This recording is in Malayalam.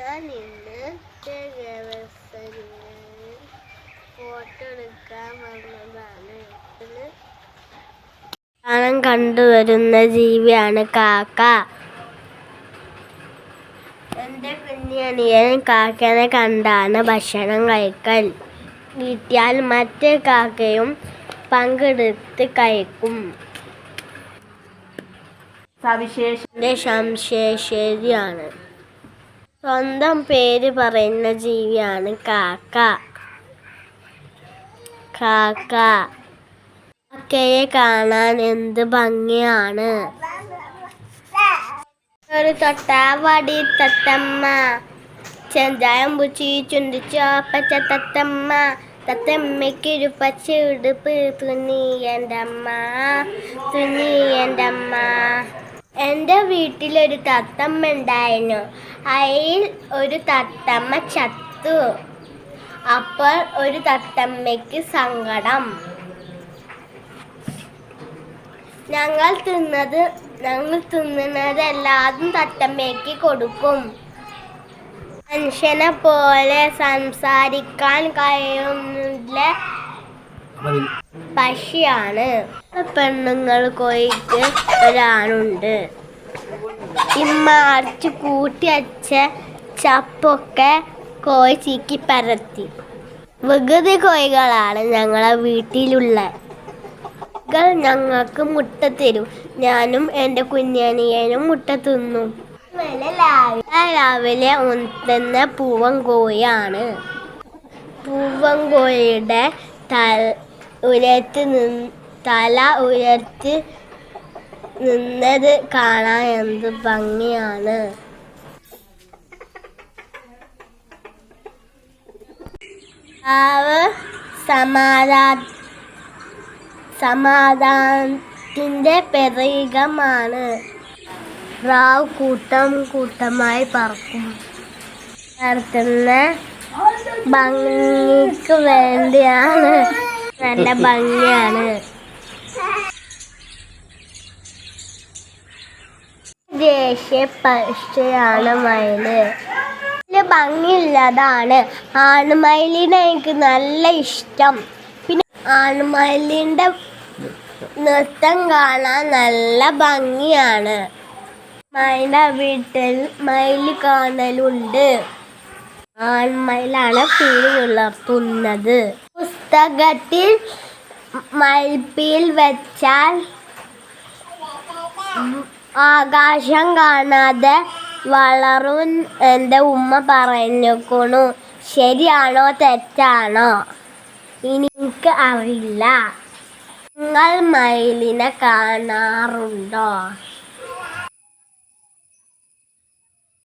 ഞാൻ ഇന്ന് ഫോട്ടോ എടുക്കാൻ വന്നതാണ്. കാണാൻ കണ്ടുവരുന്ന ജീവിയാണ് കാക്ക. എന്റെ കുഞ്ഞനിയൻ കാക്കനെ കണ്ടാണ് ഭക്ഷണം കഴിക്കൽ. കിട്ടിയാൽ മറ്റേ കാക്കയും പങ്കെടുത്ത് കഴിക്കും. സവിശേഷ ശരിയാണ്. സ്വന്തം പേര് പറയുന്ന ജീവിയാണ് കാക്ക. കാക്ക. കാക്കയെ കാണാൻ എന്ത് ഭംഗിയാണ്? ഒരു തൊട്ടാവാടി തത്തമ്മ. ചെന്തായം പൂച്ചി ചുണ്ടിച്ചു പച്ച തത്തമ്മ. തത്തമ്മയ്ക്കൊരു പച്ച ഉടുപ്പ് തുന്നി എന്റെ അമ്മ. തുന്നി എന്റെ അമ്മ. എന്റെ വീട്ടിലൊരു തത്തമ്മ ഉണ്ടായിരുന്നു അതിൽ ഒരു തത്തമ്മ ചത്തു. അപ്പോൾ ഒരു തത്തമ്മയ്ക്ക് സങ്കടം. ഞങ്ങൾ തിന്നത് ഞങ്ങൾ തിന്നുന്നത് എല്ലാതും തത്തമ്മയ്ക്ക് കൊടുക്കും. മനുഷ്യനെ പോലെ സംസാരിക്കാൻ കഴിയുന്നില്ല. പക്ഷിയാണ് പെണ്ണുങ്ങൾ കോയിക്ക് ഒരാണുണ്ട് ഇമ്മ അരച്ച് കൂട്ടി അച്ച ചപ്പൊക്കെ കോഴി ചീക്കി പരത്തി. വികൃതി കോഴികളാണ് ഞങ്ങളെ വീട്ടിലുള്ള. ഞങ്ങൾക്ക് മുട്ട തരും. ഞാനും എന്റെ കുഞ്ഞനിയനും മുട്ട തിന്നും. രാവിലെ ഉണർത്തുന്ന പൂവൻ കോഴിയാണ്. പൂവൻ കോഴിയുടെ തല ഉയർത്തി നിന്ന് തല ഉയർത്തി നിന്നത് കാണാൻ എന്ത് ഭംഗിയാണ്? സമാധാ സമാധാനത്തിന്റെ പ്രതീകമാണ്. റാവ് കൂട്ടം കൂട്ടമായി പറക്കും. നടത്തുന്ന ഭംഗിക്ക് വേണ്ടിയാണ് നല്ല ഭംഗിയാണ്. ദേശീയ പക്ഷിയാണ് മയിൽ. നല്ല ഭംഗിയുള്ളതാണ്. ആണുമയിലിനെ എനിക്ക് നല്ല ഇഷ്ടം. പിന്നെ ആണുമയിലിന്റെ നൃത്തം കാണാൻ നല്ല ഭംഗിയാണ്. മയിലെ വീട്ടിൽ മയിൽ കാണലുണ്ട്. ആൺമയിലാണ് പീലി വിളർത്തുന്നത് പുസ്തകത്തിൽ മയിൽപ്പീൽ വെച്ചാൽ ആകാശം കാണാതെ വളറും എന്റെ ഉമ്മ പറഞ്ഞേക്കണു ശരിയാണോ തെറ്റാണോ? എനിക്ക് അറിയില്ല. നിങ്ങൾ മയിലിനെ കാണാറുണ്ടോ?